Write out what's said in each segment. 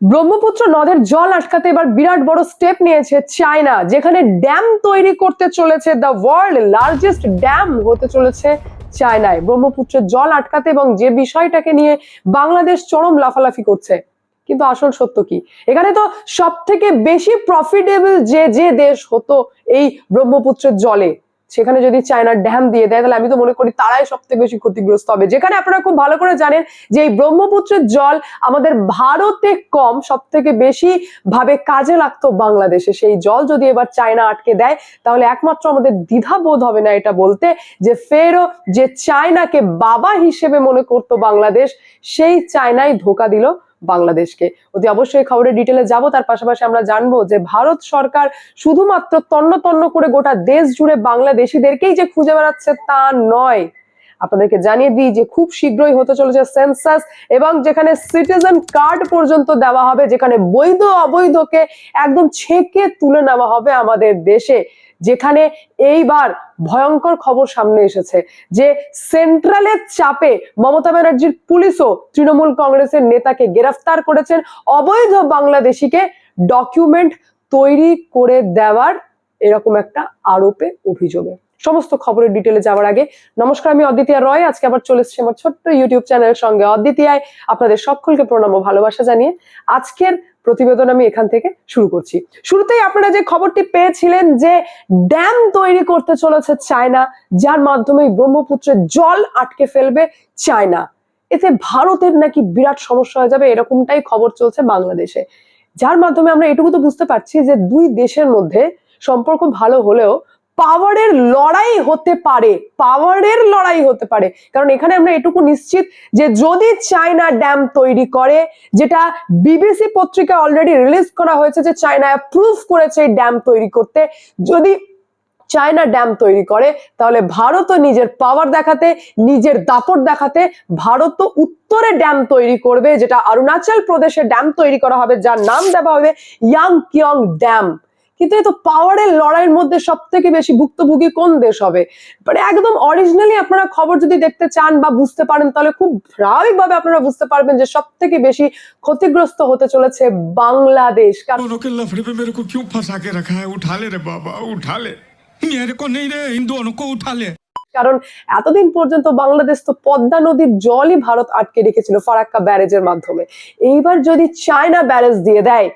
ব্রহ্মপুত্র নদের জল আটকাতে এবার বিরাট বড় স্টেপ নিয়েছে চায়না, যেখানে ড্যাম তৈরি করতে চলেছে দ্য ওয়ার্ল্ড লার্জেস্ট ড্যাম হতে চলেছে চায়নায়। ব্রহ্মপুত্রের জল আটকাতে এবং যে বিষয়টাকে নিয়ে বাংলাদেশ চরম লাফালাফি করছে। কিন্তু আসল সত্য কি? এখানে তো সব থেকে বেশি প্রফিটেবল যে যে দেশ হতো এই ব্রহ্মপুত্রের জলে। সেখানে যদি চায়নার ড্যাম দিয়ে দেয়, তাহলে আমি তো মনে করি তারাই সব থেকে বেশি ক্ষতিগ্রস্ত হবে। যেখানে আপনারা খুব ভালো করে জানেন যে এই ব্রহ্মপুত্রের জল আমাদের ভারতে কম সব থেকে বেশি ভাবে কাজে লাগতো বাংলাদেশে। সেই জল যদি এবার চায়না আটকে দেয়, তাহলে একমাত্র আমাদের দ্বিধা বোধ হবে না এটা বলতে, যে ফেরো যে চায়নাকে বাবা হিসেবে মনে করতো বাংলাদেশ, সেই চায়নাই ধোকা দিল। বাংলাদেশকে। অতি অবশ্যই খবরের ডিটেলে যাব। তার পাশাপাশি আমরা জানব যে ভারত সরকার শুধুমাত্র তন্ন তন্ন করে গোটা দেশ জুড়ে বাংলাদেশিদেরকেই যে খুঁজে বেড়াচ্ছে তা নয়। আপনাদেরকে জানিয়ে দিই যে খুব শীঘ্রই হতে চলেছে সেন্সাস এবং যেখানে সিটিজেন কার্ড পর্যন্ত দেওয়া হবে, যেখানে বৈধ অবৈধকে একদম ছেকে তুলে নেওয়া হবে আমাদের দেশে। যেখানে এইবার ভয়ঙ্কর খবর সামনে এসেছে যে সেন্ট্রালের চাপে মমতা ব্যানার্জির পুলিশও তৃণমূল কংগ্রেসের নেতাকে গ্রেফতার করেছেন। অবৈধ বাংলাদেশিকে ডকুমেন্ট তৈরি করে দেওয়ার এরকম একটা আরোপে অভিযোগে। সমস্ত খবরের ডিটেলে যাওয়ার আগে নমস্কার, আমি অদ্বিতীয় রয়। আজকে আবার চলে এসেছি আমার ছোট্ট ইউটিউব চ্যানেলের সঙ্গে। অদ্বিতীয়ায় আপনাদের সকলকে প্রণাম ও ভালোবাসা জানিয়ে আজকের প্রতিবেদন আমি এখান থেকে শুরু করছি। শুরুতেই আপনারা যে খবরটি পেয়েছিলেন যে ড্যাম তৈরি করতে চলেছে চায়না, যার মাধ্যমে ব্রহ্মপুত্রের জল আটকে ফেলবে চায়না। এতে ভারতের নাকি বিরাট সমস্যা হয়ে যাবে, এরকমটাই খবর চলছে বাংলাদেশে। যার মাধ্যমে আমরা এটুকু তো বুঝতে পারছি যে দুই দেশের মধ্যে সম্পর্ক ভালো হলেও পাওয়ারের লড়াই হতে পারে, পাওয়ারের লড়াই হতে পারে। কারণ এখানে আমরা এটুকু নিশ্চিত যে যদি চায়না ড্যাম তৈরি করে, যেটা বিবিসি পত্রিকা অলরেডি রিলিজ করা হয়েছে যে চায়না অ্যাপ্রুভ করেছে এই ড্যাম তৈরি করতে, যদি চায়না ড্যাম তৈরি করে, তাহলে ভারতও নিজের পাওয়ার দেখাতে, নিজের দাপট দেখাতে ভারত উত্তরে ড্যাম তৈরি করবে, যেটা অরুণাচল প্রদেশে ড্যাম তৈরি করা হবে, যার নাম দেওয়া হবে ইয়াং কিয়ং ড্যাম। কিন্তু এত পাওয়ারের লড়াইয়ের মধ্যে সব থেকে বেশি ভুক্তভোগী কোন দেশ হবে? মানে একদম অরিজিনালি আপনারা খবর যদি দেখতে চান বা বুঝতে পারেন তাহলে খুব স্বাভাবিকভাবে আপনারা বুঝতে পারবেন যে সব থেকে বেশি ক্ষতিগ্রস্ত হতে চলেছে বাংলাদেশ। কারণ বাবা উঠালে কারণ এতদিন পর্যন্ত বাংলাদেশ তো পদ্মা নদীর জলই ভারত আটকে রেখেছিল ফারাক্কা ব্যারেজের মাধ্যমে। এইবার যদি চায়না ব্যারেজ দিয়ে দেয়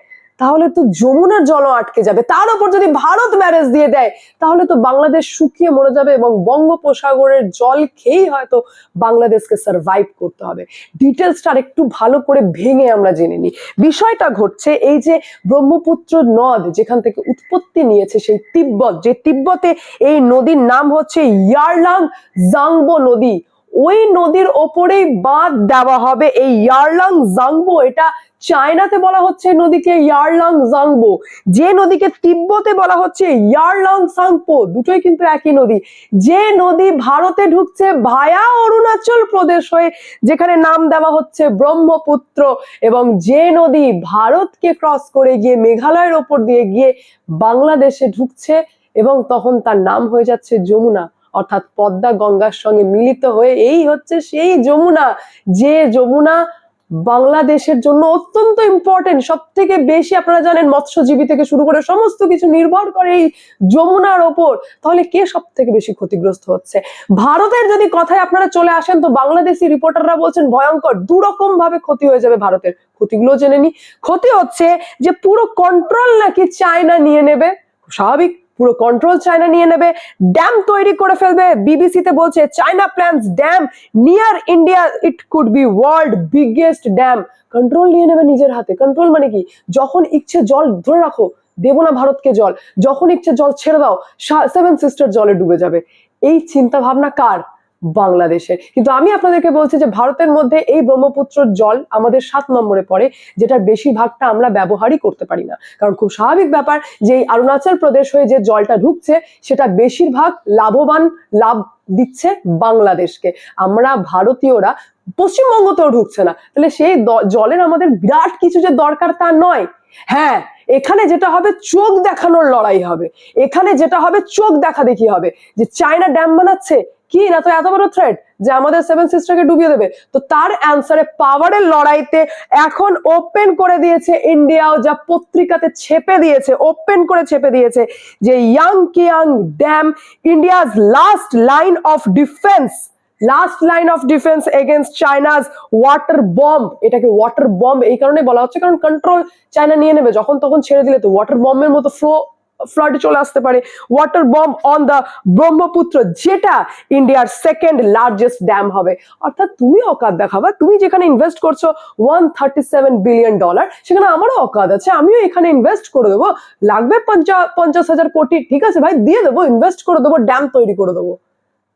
তাহলে তো যমুনার জলও আটকে যাবে। তার উপর যদি ভারত ব্যারেজ দিয়ে দেয়, তাহলে তো বাংলাদেশ শুকিয়ে মরে যাবে এবং বঙ্গোপসাগরের জল খেয়েই হয়তো বাংলাদেশকে সার্ভাইভ করতে হবে। ডিটেলসটা একটু ভালো করে ভেঙে আমরা জেনে নিই। বিষয়টা ঘটছে এই যে ব্রহ্মপুত্র নদ যেখান থেকে উৎপত্তি নিয়েছে সেই তিব্বত, যে তিব্বতে এই নদীর নাম হচ্ছে ইয়ারলাং জাংবো নদী। ওই নদীর ওপরেই বাঁধ দেওয়া হবে। এই ইয়ারলাং জাংবো, এটা চায়নাতে বলা হচ্ছে নদীকে ইয়ারলাং জাংবো। যে নদীকে তিব্বতে বলা হচ্ছে ইয়ারলাং সাংপো, দুটোই কিন্তু একই নদী। যে নদী ভারতে ঢুকছে ভায়া অরুণাচল প্রদেশ হয়ে, যেখানে নাম দেওয়া হচ্ছে ব্রহ্মপুত্র, এবং যে নদী ভারতকে ক্রস করে গিয়ে মেঘালয়ের ওপর দিয়ে গিয়ে বাংলাদেশে ঢুকছে, এবং তখন তার নাম হয়ে যাচ্ছে যমুনা। অর্থাৎ পদ্মা গঙ্গার সঙ্গে মিলিত হয়ে এই হচ্ছে সেই যমুনা, যে যমুনা বাংলাদেশের জন্য অত্যন্ত ইম্পর্টেন্ট সব থেকে বেশি আপনারা জানেন মৎস্যজীবী থেকে শুরু করে সমস্ত কিছু নির্ভর করে এই যমুনার ওপর, তাহলে কে সব থেকে বেশি ক্ষতিগ্রস্ত হচ্ছে? ভারতের যদি কথায় আপনারা চলে আসেন তো বাংলাদেশি রিপোর্টাররা বলছেন ভয়ঙ্কর দুরকম ভাবে ক্ষতি হয়ে যাবে ভারতের। ক্ষতিগুলো জেনে নি। ক্ষতি হচ্ছে যে পুরো কন্ট্রোল নাকি চায়না নিয়ে নেবে স্বাভাবিক। পুরো কন্ট্রোল চায়না নিয়ে নেবে ড্যাম তৈরি করে ফেলবে। বিবিসিতে বলছে China plans dam near India it could be world biggest dam control নিয়ে নেবে নিজের হাতে। কন্ট্রোল মানে কি? যখন ইচ্ছে জল ধরে রাখো, দেবো না ভারতকে জল। যখন ইচ্ছে জল ছেড়ে দাও সেভেন সিস্টার জলে ডুবে যাবে। এই চিন্তা ভাবনা কার? বাংলাদেশের। কিন্তু আমি আপনাদেরকে বলছি যে ভারতের মধ্যে এই ব্রহ্মপুত্রর জল আমাদের সাত নম্বরে পড়ে, যেটার বেশিরভাগটা আমরা ব্যবহারই করতে পারি না। কারণ খুব স্বাভাবিক ব্যাপার যে এই অরুণাচল প্রদেশ হয়ে যে জলটা ঢুকছে, সেটা বেশিরভাগ লাভবান লাভ দিচ্ছে বাংলাদেশকে। আমরা ভারতীয়রা পশ্চিমবঙ্গতেও ঢুকছে না। তাহলে সেই জলের আমাদের বিরাট কিছু যে দরকার তা নয়। হ্যাঁ এখানে যেটা হবে চোখ দেখানোর লড়াই হবে। এখানে যেটা হবে চোখ দেখা দেখি হবে। যে চায়না ড্যাম বানাচ্ছে কি? না তো এত বড় থ্রেট যে আমাদের সেভেন সিস্টারকে ডুবিয়ে দেবে। তো তার অ্যান্সারে পাওয়ারের লড়াইতে এখন ওপেন করে দিয়েছে ইন্ডিয়াও যা পত্রিকাতে ছেপে দিয়েছে ওপেন করে ছেপে দিয়েছে যে Yingkiong dam India's last line of defence last line of defence against China's water bomb এটাকে ওয়াটার বম্ব এই কারণে বলা হচ্ছে, কারণ কন্ট্রোল চায়না নিয়ে নেবে। যখন তখন ছেড়ে দিলে তো ওয়াটার বম্বের মতো ফ্লো ফ্লাড চলে আসতে পারে। Water bomb on the Brahmaputra যেটা ইন্ডিয়ার সেকেন্ড লার্জেস্ট ড্যাম হবে। অর্থাৎ তুমি অকাত দেখাবা, তুমি যেখানে ইনভেস্ট করছ one thirty seven billion dollar সেখানে আমারও অকাত আছে, আমিও এখানে ইনভেস্ট করে দেবো। লাগবে পঞ্চাশ হাজার কোটি, ঠিক আছে ভাই, দিয়ে দেবো ইনভেস্ট করে দেবো ড্যাম তৈরি করে দেবো।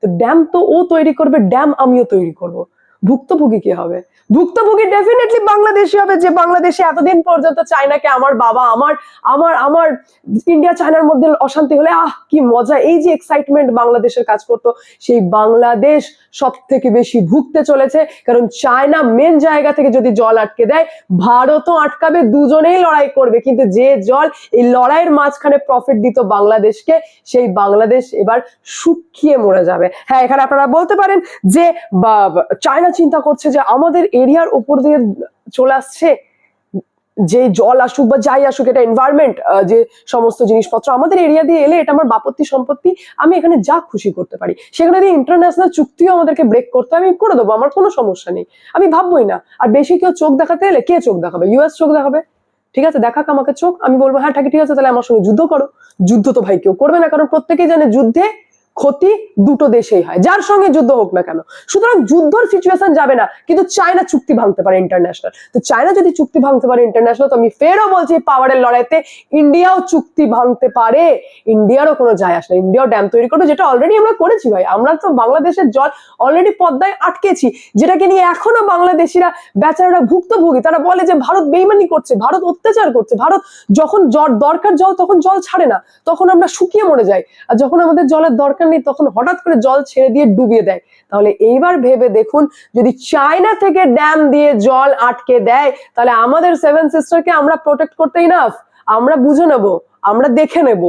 তো ড্যাম তো ও তৈরি করবে ড্যাম আমিও তৈরি করব। ভুক্তভোগী কি হবে? ভুক্তভোগী ডেফিনেটলি বাংলাদেশি হবে, যে বাংলাদেশে এতদিন পর্যন্ত চায়নাকে আমার বাবা, আমার আমার আমার ইন্ডিয়া চায়নার মধ্যে অশান্তি হলে, আহ, কি মজা। এই যে এক্সাইটমেন্ট বাংলাদেশের কাজ করতো, সেই বাংলাদেশ সব থেকে বেশি ভুগতে চলেছে। কারণ চায়না মেন জায়গা থেকে যদি জল আটকে দেয়, ভারতও আটকাবে, দুজনেই লড়াই করবে। কিন্তু যে জল এই লড়াইয়ের মাঝখানে প্রফিট দিত বাংলাদেশকে, সেই বাংলাদেশ এবার শুকিয়ে মরে যাবে। হ্যাঁ এখানে আপনারা বলতে পারেন যে চায়না চিন্তা করছে যে আমাদের এরিয়ার উপর দিয়ে চলে আসছে, যে জল আসুক বা যাই আসুক, এটা এনভায়রনমেন্ট যে সমস্ত জিনিসপত্র আমাদের এরিয়া দিয়ে এলে এটা আমার বাপত্তি সম্পত্তি, আমি এখানে যা খুশি করতে পারি। সেখানে দিয়ে ইন্টারন্যাশনাল চুক্তিও আমাদেরকে ব্রেক করতে আমি করে দেবো, আমার কোনো সমস্যা নেই। আমি ভাববোই না। আর বেশি কেউ চোখ দেখাতে এলে কে চোখ দেখাবে? ইউএস চোখ দেখাবে। ঠিক আছে, দেখাক আমাকে চোখ, আমি বলব হ্যাঁ ঠাকি ঠিক আছে, তাহলে আমার সঙ্গে যুদ্ধ করো। যুদ্ধ তো ভাই কেউ করবে না, কারণ প্রত্যেকেই জানে যুদ্ধে ক্ষতি দুটো দেশেই হয়, যার সঙ্গে যুদ্ধ হোক না কেন। সুতরাং যুদ্ধর সিচুয়েশন যাবে না, কিন্তু চায়না চুক্তি ভাঙতে পারে ইন্টারন্যাশনাল তো চায়না যদি চুক্তি ভাঙতে পারে ইন্টারন্যাশনাল তো আমি ফেরও বলছি পাওয়ারের লড়াইতে ইন্ডিয়াও চুক্তি ভাঙতে পারে। ইন্ডিয়ারও কোনো যায় আসে না, ইন্ডিয়াও ড্যাম তৈরি করবে, যেটা অলরেডি আমরা করেছি ভাই। আমরা তো বাংলাদেশের জল অলরেডি পদ্মায় আটকেছি, যেটাকে নিয়ে এখনও বাংলাদেশিরা, বেচারারা ভুক্তভোগী। তারা বলে যে ভারত বেইমানি করছে, ভারত অত্যাচার করছে, ভারত যখন জল, দরকার জল, তখন জল ছাড়ে না, তখন আমরা শুকিয়ে মরে যাই। আর যখন আমাদের জলের দরকার নেই তখন হঠাৎ করে জল ছেড়ে দিয়ে ডুবিয়ে দেয়। তাহলে এইবার ভেবে দেখুন, যদি চায়না থেকে ড্যাম দিয়ে জল আটকে দেয়, তাহলে আমাদের সেভেন সিস্টারকে আমরা প্রোটেক্ট করতে ইনাফ আমরা বুঝে নেব, আমরা দেখে নেব।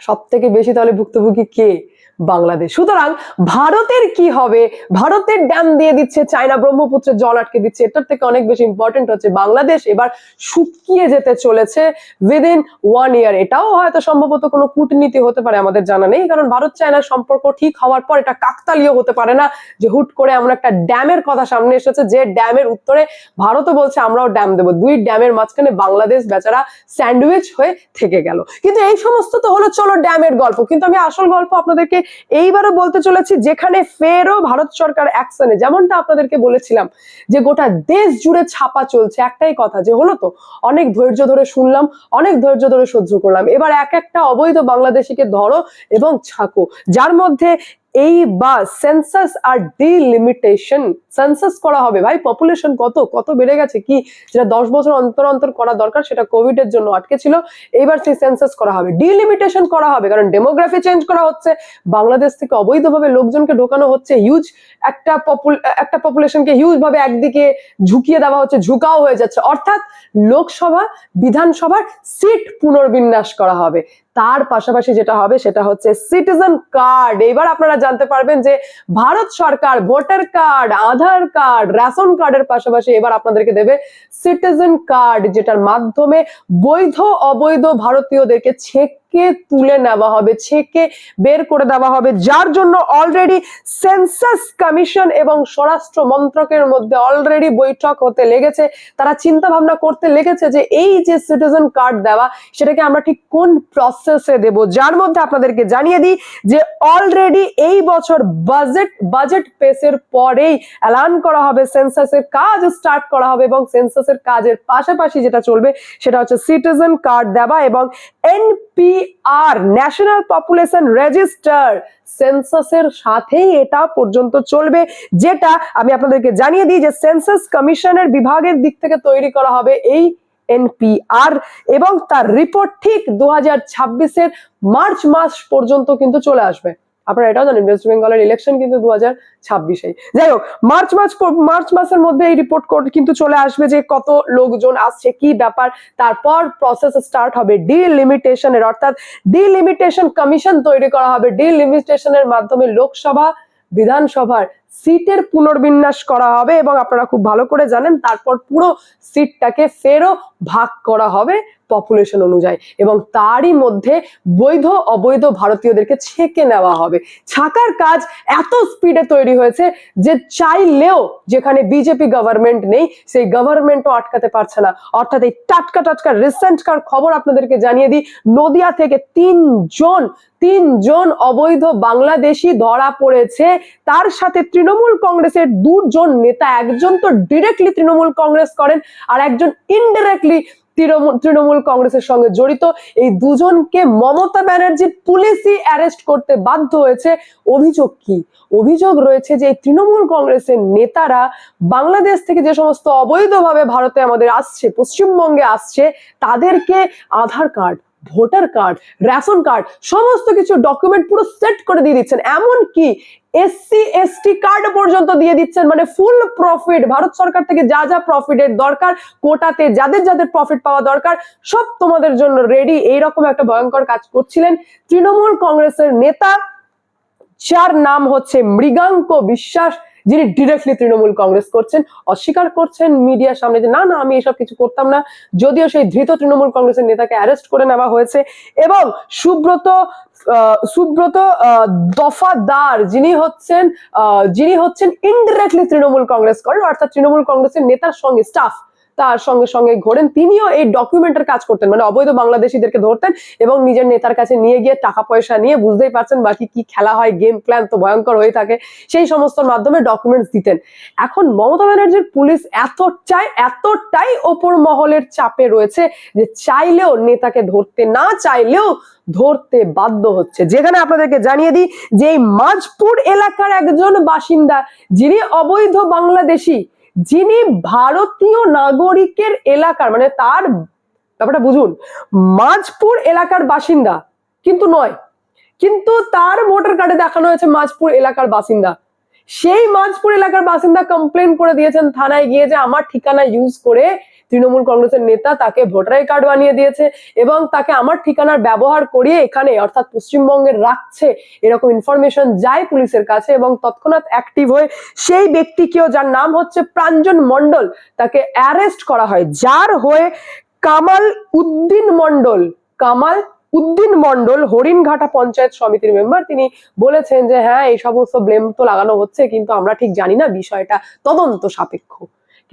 সব থেকে বেশি তাহলে ভুক্তভোগী কে? বাংলাদেশ। সুতরাং ভারতের কি হবে? ভারতের ড্যাম দিয়ে দিচ্ছে চায়না ব্রহ্মপুত্রের জল আটকে দিচ্ছে। এটার থেকে অনেক বেশি ইম্পর্টেন্ট হচ্ছে বাংলাদেশ এবার শুকিয়ে যেতে চলেছে উইদিন ওয়ান ইয়ার এটাও হয়তো সম্ভবত কোনো কূটনীতি হতে পারে, আমাদের জানা নেই। কারণ ভারত চায়নার সম্পর্ক ঠিক হওয়ার পর এটা কাকতালীয় হতে পারে না যে হুট করে এমন একটা ড্যামের কথা সামনে এসেছে যে ড্যামের উত্তরে ভারতও বলছে, আমরাও ড্যাম দেবো। দুই ড্যামের মাঝখানে বাংলাদেশ বেচারা স্যান্ডউইচ হয়ে থেকে গেল। কিন্তু এই সমস্ত তো হলো, চলো ড্যামের গল্প। কিন্তু আমি আসল গল্প আপনাদেরকে এইবারও বলতে চলেছি যেখানে ফেরও ভারত সরকার অ্যাকশনে যেমনটা আপনাদেরকে বলেছিলাম যে গোটা দেশ জুড়ে ছাপা চলছে, একটাই কথা যে হলো তো, অনেক ধৈর্য ধরে শুনলাম, অনেক ধৈর্য ধরে সহ্য করলাম। এবার এক একটা অবৈধ বাংলাদেশিকে ধরো এবং ছাকো। যার মধ্যে এই বা সেন্সাস আর ডিলিমিটেশন সেন্সাস করা হবে। ভাই পপুলেশন কত? কত বেড়ে গেছে? কি যেটা দশ বছর অন্তর অন্তর করা দরকার, সেটা কোভিড এর জন্য আটকে ছিল। এইবার সেই সেন্সাস করা হবে। ডিলিমিটেশন করা হবে, কারণ ডেমোগ্রাফি চেঞ্জ করা হচ্ছে। বাংলাদেশ থেকে অবৈধভাবে লোকজনকে ঢোকানো হচ্ছে। হিউজ একটা পপুল একটা পপুলেশনকে হিউজ ভাবে একদিকে ঝুঁকিয়ে দেওয়া হচ্ছে, ঝুঁকাও হয়ে যাচ্ছে। অর্থাৎ লোকসভা, বিধানসভার সিট পুনর্বিন্যাস করা হবে। তার পাশাপাশি যেটা হবে সেটা হচ্ছে সিটিজেন কার্ড এবার আপনারা জানতে পারবেন যে ভারত সরকার voter card Aadhaar card ration কার্ডের পাশাপাশি এবার আপনাদেরকে দেবে সিটিজেন কার্ড যেটার মাধ্যমে বৈধ অবৈধ ভারতীয়দেরকে ছেকে তুলে নেওয়া হবে? ছেকে বের করে দেওয়া হবে? যার জন্য অলরেডি সেন্সাস কমিশন এবং স্বরাষ্ট্র মন্ত্রকের মধ্যে অলরেডি বৈঠক হতে লেগেছে। তারা চিন্তা ভাবনা করতে লেগেছে যে এই যে সিটিজেন কার্ড দেওয়া, সেটাকে আমরা ঠিক কোন প্রসেসে দেব? যার মধ্যে আপনাদেরকে জানিয়ে দিই যে অলরেডি এই বছর বাজেট বাজেট পেসের পরেই অ্যালান করা হবে সেন্সাসের কাজ স্টার্ট করা হবে এবং সেন্সাসের কাজের পাশাপাশি যেটা চলবে, সেটা হচ্ছে সিটিজেন কার্ড দেওয়া এবং এনপিআর ন্যাশনাল পপুলেশন রেজিস্টার সেন্সাসের সাথেই এটা পর্যন্ত চলবে, যেটা আমি আপনাদেরকে জানিয়ে দিই যে সেন্সাস কমিশনের বিভাগের দিক থেকে তৈরি করা হবে এই এনপিআর এবং তার রিপোর্ট ঠিক দু হাজার মার্চ মাস পর্যন্ত কিন্তু চলে আসবে। আপনারা এটাও জানেন ওয়েস্ট বেঙ্গলের ইলেকশন কিন্তু দু হাজার ছাব্বিশে যাই হোক মার্চ মাস মার্চ মাসের মধ্যে এই রিপোর্ট কিন্তু চলে আসবে যে কত লোকজন আসছে, কি ব্যাপার। তারপর প্রসেস স্টার্ট হবে ডিলিমিটেশনের অর্থাৎ ডিলিমিটেশন কমিশন তৈরি করা হবে। ডিলিমিটেশনের মাধ্যমে লোকসভা, বিধানসভার সিটের পুনর্বিন্যাস করা হবে এবং আপনারা খুব ভালো করে জানেন, তারপর পুরো সিটটাকে ফেরও ভাগ করা হবে পপুলেশন অনুযায়ী এবং তারই মধ্যে বৈধ, অবৈধ ভারতীয়দেরকে ছেকে নেওয়া হবে। ছাকার কাজ এত স্পিডে তৈরি হয়েছে যে চাইলেও যেখানে বিজেপি গভর্নমেন্ট নেই, সেই গভর্নমেন্টও আটকাতে পারছে না। অর্থাৎ এই টাটকা টাটকা রিসেন্টকার খবর আপনাদেরকে জানিয়ে দিই, নদিয়া থেকে তিনজন তিনজন অবৈধ বাংলাদেশি ধরা পড়েছে। তার সাথে তৃণমূল কংগ্রেসের দুজন নেতা, একজন তো ডিরেক্টলি তৃণমূল কংগ্রেস করেন আর একজন ইনডিরেক্টলি তৃণমূল কংগ্রেসের সঙ্গে জড়িত। এই দুজনকে মমতা ব্যানার্জির পুলিশই অ্যারেস্ট করতে বাধ্য হয়েছে। অভিযোগ কি? অভিযোগ রয়েছে যে তৃণমূল কংগ্রেসের নেতারা বাংলাদেশ থেকে যে সমস্ত অবৈধভাবে ভারতে আমাদের আসছে, পশ্চিমবঙ্গে আসছে, তাদেরকে Aadhaar card voter card, ration card, সমস্ত কিছু ডকুমেন্ট পুরো সেট করে দিয়ে দিচ্ছেন। এমন কি এসসি এসটি কার্ড পর্যন্ত দিয়ে দিচ্ছেন। মানে ফুল প্রফিট ভারত সরকার থেকে যা যা প্রফিটের দরকার, কোটাতে যাদের যাদের প্রফিট পাওয়া দরকার, সব তোমাদের জন্য রেডি এইরকম একটা ভয়ঙ্কর কাজ করছিলেন তৃণমূল কংগ্রেসের নেতা, যার নাম হচ্ছে মৃগাঙ্ক বিশ্বাস। যিনি ডিরেক্টলি তৃণমূল কংগ্রেস করছেন, অস্বীকার করছেন মিডিয়ার সামনে যে, না না, আমি এসব কিছু করতাম না। যদিও সেই ধৃত তৃণমূল কংগ্রেসের নেতাকে অ্যারেস্ট করে নেওয়া হয়েছে এবং সুব্রত সুব্রত দফাদার যিনি হচ্ছেন যিনি হচ্ছেন ইনডিরেক্টলি তৃণমূল কংগ্রেস করেন, অর্থাৎ তৃণমূল কংগ্রেসের নেতার সঙ্গে স্টাফ তার সঙ্গে সঙ্গে ঘোরেন। তিনিও এই ডকুমেন্টের কাজ করতেন। মানে অবৈধ বাংলাদেশিদেরকে ধরতেন এবং নিজের নেতার কাছে নিয়ে গিয়ে টাকা পয়সা নিয়ে বুঝতেই পারছেন বাকি কি খেলা হয় গেম প্ল্যান তো ভয়ঙ্কর হয়ে থাকে। সেই সমস্ত মাধ্যমে ডকুমেন্টস দিতেন। এখন মমতা ব্যানার্জির পুলিশ এতটাই এতটাই ওপর মহলের চাপে রয়েছে যে চাইলেও নেতাকে ধরতে না চাইলেও ধরতে বাধ্য হচ্ছে। যেখানে আপনাদেরকে জানিয়ে দিই যে এই মাঝপুর এলাকার একজন বাসিন্দা, যিনি অবৈধ বাংলাদেশি যিনি ভারতীয় নাগরিকের এলাকার মানে তার ব্যাপারটা বুঝুন, মাঝপুর এলাকার বাসিন্দা কিন্তু নয়। কিন্তু তার ভোটার কার্ডে দেখানো হয়েছে মাঝপুর এলাকার বাসিন্দা। সেই মাঝপুর এলাকার বাসিন্দা কমপ্লেন করে দিয়েছেন থানায় গিয়ে যে আমার ঠিকানা ইউজ করে তৃণমূল কংগ্রেসের নেতা তাকে ভোটার কার্ড বানিয়ে দিয়েছে এবং তাকে আমার ঠিকানার ব্যবহার করিয়ে এখানে, অর্থাৎ পশ্চিমবঙ্গের রাখছে এরকম ইনফরমেশন যায় পুলিশের কাছে এবং তৎক্ষণাৎ অ্যাক্টিভ হয়ে সেই ব্যক্তিকেও যার নাম হচ্ছে প্রাঞ্জন মণ্ডল তাকে অ্যারেস্ট করা হয়। যার হয়ে কামাল উদ্দিন মণ্ডল, কামাল উদ্দিন মন্ডল হরিণঘাটা পঞ্চায়েত সমিতির মেম্বার তিনি বলেছেন যে হ্যাঁ এই সমস্ত ব্লেম তো লাগানো হচ্ছে, কিন্তু আমরা ঠিক জানি না বিষয়টা তদন্ত সাপেক্ষ।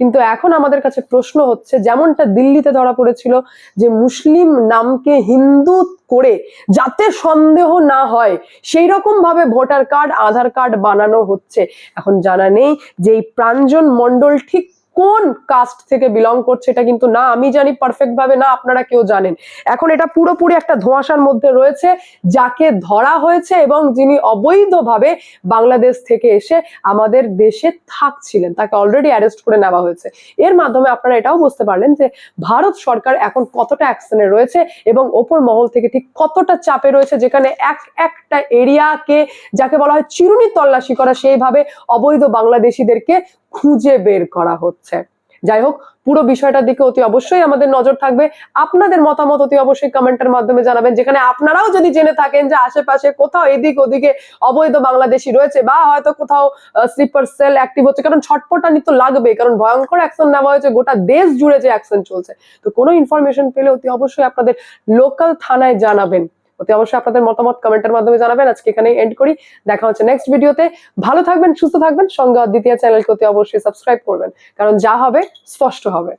কিন্তু এখন আমাদের কাছে প্রশ্ন হচ্ছে, যেমনটা দিল্লিতে ধরা পড়েছিল যে মুসলিম নামকে হিন্দু করে যাতে সন্দেহ না হয় সেই রকম ভাবে ভোটার কার্ড, আধার কার্ড বানানো হচ্ছে। এখন জানা নেই যে এই প্রাঞ্জন মন্ডল ঠিক কোন কাস্ট থেকে বিলং করছে এটা কিন্তু না, আমি জানি পারফেক্ট ভাবে না, আপনারা কেউ জানেন। এখন এটা পুরোপুরি একটা ধোঁয়াশার মধ্যে রয়েছে, যাকে ধরা হয়েছে এবং যিনি অবৈধভাবে বাংলাদেশ থেকে এসে আমাদের দেশে থাকছিলেন, তাকে অলরেডি অ্যারেস্ট করে নেওয়া হয়েছে। এর মাধ্যমে আপনারা এটাও বুঝতে পারলেন যে ভারত সরকার এখন কতটা অ্যাকশনে রয়েছে এবং ওপর মহল থেকে ঠিক কতটা চাপে রয়েছে, যেখানে এক একটা এরিয়াকে যাকে বলা হয় চিরুনি তল্লাশি করা, সেইভাবে অবৈধ বাংলাদেশিদেরকে খুঁজে বের করা হচ্ছে। যাই হোক, পুরো বিষয়টার দিকে অতি অবশ্যই আমাদের নজর থাকবে। আপনাদের মতামত অতি অবশ্যই কমেন্টের মাধ্যমে জানাবেন, যেখানে আপনারাও যদি জেনে থাকেন যে আশেপাশে কোথাও এদিক ওদিকে অবৈধ বাংলাদেশি রয়েছে বা হয়তো কোথাও স্লিপার সেল অ্যাক্টিভ হচ্ছে, কারণ ছটপটানি তো লাগবে কারণ ভয়ঙ্কর অ্যাকশন নেওয়া হয়েছে, গোটা দেশ জুড়ে যে অ্যাকশন চলছে। তো কোনো ইনফরমেশন পেলে অতি অবশ্যই আপনাদের লোকাল থানায় জানাবেন। অতি অবশ্যই আপনাদের মতামত কমেন্টের মাধ্যমে জানাবেন। আজকে এখানে এন্ড করি। দেখা হচ্ছে নেক্সট ভিডিওতে ভালো থাকবেন, সুস্থ থাকবেন। সঙ্গে দ্বিতীয় চ্যানেলকে অতি অবশ্যই সাবস্ক্রাইব করবেন। কারণ যা হবে, স্পষ্ট হবে।